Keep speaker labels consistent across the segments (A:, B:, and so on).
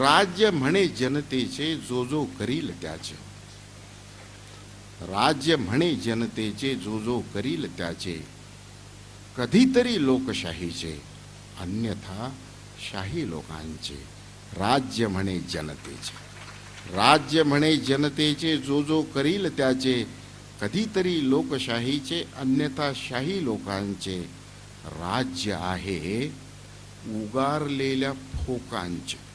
A: राज्य म्हणे जनतेचे जो जो करील त्याचे. राज्य म्हणे जनतेचे जो जो करील त्याचे. कधीतरी लोकशाहीचे अन्यथा शाही लोकांचे. राज्य म्हणे जनतेचे. राज्य म्हणे जनतेचे जो जो करील त्याचे. कधीतरी लोकशाहीचे अन्यथा शाही लोकांचे. राज्य आहे उगारलेल्या फोकांचे.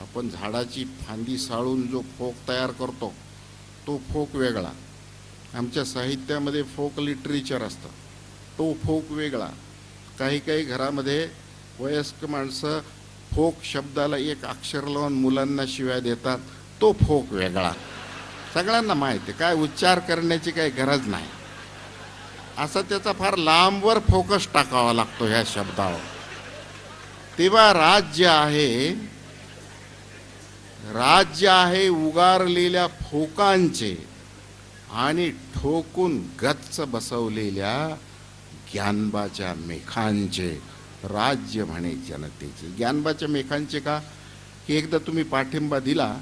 A: आपण झाडाची फांदी साळून जो फोक तयार करतो तो फोक वेगळा. आमच्या साहित्यामध्ये फोक लिटरेचर असतं. तो फोक वेगळा. काही काही घरामध्ये वयस्क माणसं फोक शब्दाला एक अक्षर लावून मुलांना शिव्या देतात तो फोक वेगळा. सगळ्यांना माहिती आहे काय उच्चार करण्याची काही गरज नाही. असा त्याचा फार लांबवर फोकस टाकावा लागतो ह्या शब्दावर. तेव्हा राज्य आहे राज्य आहे उगारलेल्या फोकांचे आणि ठोकून गच्च बसवलेल्या ज्ञानबाच्या मेखांचे. राज्य म्हणे जनतेचे. ज्ञानबाच्या मेखांचे का? की एकदा तुम्ही पाठिंबा दिला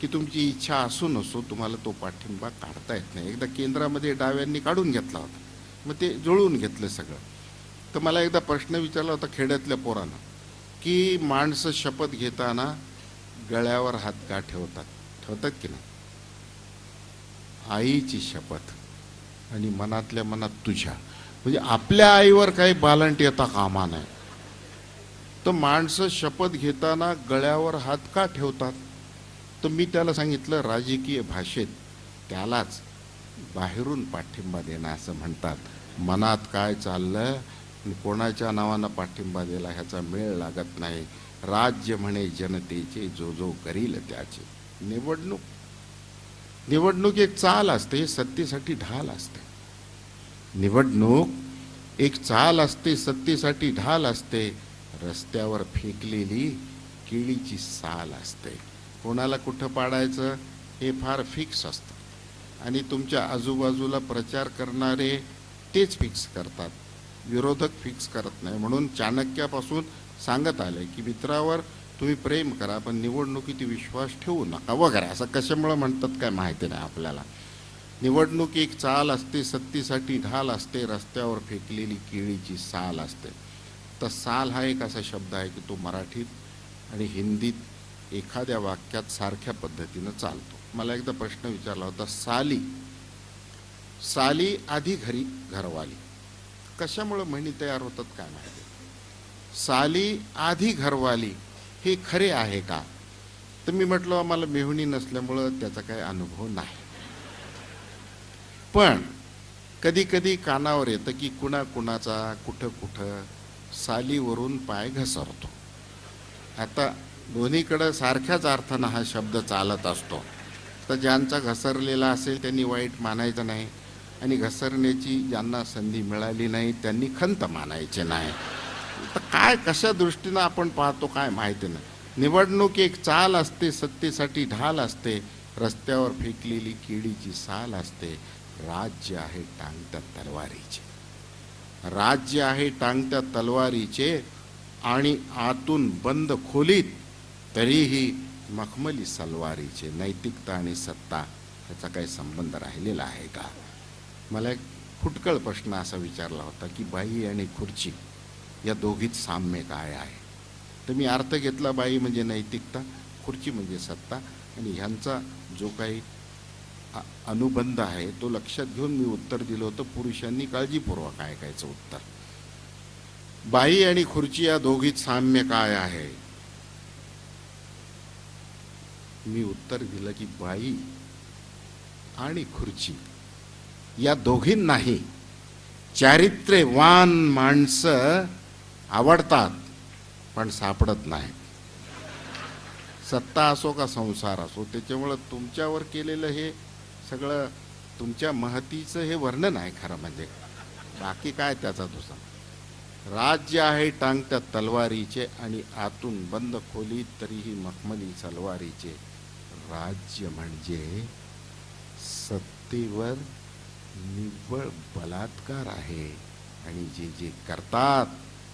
A: की तुमची इच्छा असू नसो तुम्हाला तो पाठिंबा काढता येत नाही. एकदा केंद्रामध्ये डाव्यांनी काढून घेतला होता. मग ते जुळवून घेतलं सगळं. तर मला एकदा प्रश्न विचारला होता खेड्यातल्या पोरानं की माणसं शपथ घेताना गळ्यावर हात का ठेवतात? ठेवतात की नाही? आईची शपथ आणि मनातल्या मनात तुझ्या. म्हणजे आपल्या आईवर काही बालंट येता कामा नाही तर माणसं शपथ घेताना गळ्यावर हात का ठेवतात? तर मी त्याला सांगितलं राजकीय भाषेत त्यालाच बाहेरून पाठिंबा देणं असं म्हणतात. मनात काय चाललं कोणाच्या नावानं पाठिंबा दिला ह्याचा मेळ लागत नाही. राज्य म्हणे जनतेचे जो जो करील त्याचे. निवडणूक. निवडणूक एक चाल असते सत्तेसाठी ढाल असते. निवडणूक एक चाल असते सत्तेसाठी ढाल असते. रस्त्यावर फेकलेली केळीची साल असते. कोणाला कुठं पाडायचं हे फार फिक्स असतं. आणि तुमच्या आजूबाजूला प्रचार करणारे तेच फिक्स करतात. विरोधक फिक्स करत नाही. म्हणून चाणक्यापासून सांगत आलंय की मित्रावर तुम्ही प्रेम करा पण निवडणुकीत विश्वास ठेवू नका. वगैरे असं कशामुळं म्हणतात काय माहिती नाही आपल्याला. निवडणूक एक चाल असते सत्तीसाठी ढाल असते रस्त्यावर फेकलेली केळीची साल असते. तर साल हा एक असा शब्द आहे की तो मराठीत आणि हिंदीत एखाद्या वाक्यात सारख्या पद्धतीनं चालतो. मला एकदा प्रश्न विचारला होता साली साली आधी घरी घरवाली. कशामुळं म्हणी तयार होतात काय माहिती? साली आधी घरवाली हे खरे आहे का? तर मी म्हटलं आम्हाला मेहुणी नसल्यामुळं त्याचा काही अनुभव नाही. पण कधी कधी कानावर येतं की कुणा कुणाचा कुठं कुठं सालीवरून पाय घसरतो. आता दोन्हीकडं सारख्याच अर्थानं हा शब्द चालत असतो. तर ज्यांचा घसरलेला असेल त्यांनी वाईट मानायचं नाही आणि घसरण्याची ज्यांना संधी मिळाली नाही त्यांनी खंत मानायचे नाही. तर काय कशा दृष्टीनं आपण पाहतो काय माहिती नाही. निवडणूक एक चाल असते सत्तेसाठी ढाल असते. रस्त्यावर फेकलेली केळीची साल असते. राज्य आहे टांगत्या तलवारीचे. राज्य आहे टांगत्या तलवारीचे आणि आतून बंद खोलीत तरीही मखमली सलवारीचे. नैतिकता आणि सत्ता ह्याचा काही संबंध राहिलेला आहे का? मला एक फुटकळ प्रश्न असा विचारला होता की बाई आणि खुर्ची या दोघीत साम्य काय आहे? तर मी अर्थ घेतला बाई म्हणजे नैतिकता खुर्ची म्हणजे सत्ता आणि ह्यांचा जो काही अनुबंध आहे तो लक्षात घेऊन मी उत्तर दिलं होतं पुरुषांनी काळजीपूर्वक ऐकायचं उत्तर. बाई आणि खुर्ची या दोघीत साम्य काय आहे? मी उत्तर दिलं की बाई आणि खुर्ची. या दोघींनाही चारित्र्यवान माणसं आवडतात पण सापडत नाही. सत्ता असो का संसार असो त्याच्यामुळं तुमच्यावर केलेलं हे सगळं तुमच्या महतीचं हे वर्णन आहे खरं म्हणजे. बाकी काय त्याचा दुसरा? राज्य आहे टांगत्या तलवारीचे आणि आतून बंद खोलीत तरीही मखमली सलवारीचे. राज्य म्हणजे सत्तेवर निव्वळ बलात्कार आहे. आणि जे जे करतात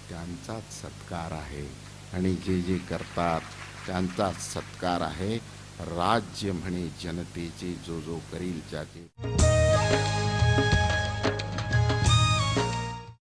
A: त्यांचाच सत्कार आहे आणि जे जे करतात त्यांचाच सत्कार आहे. राज्य म्हणे जनतेचे जो जो करील ज्याचे.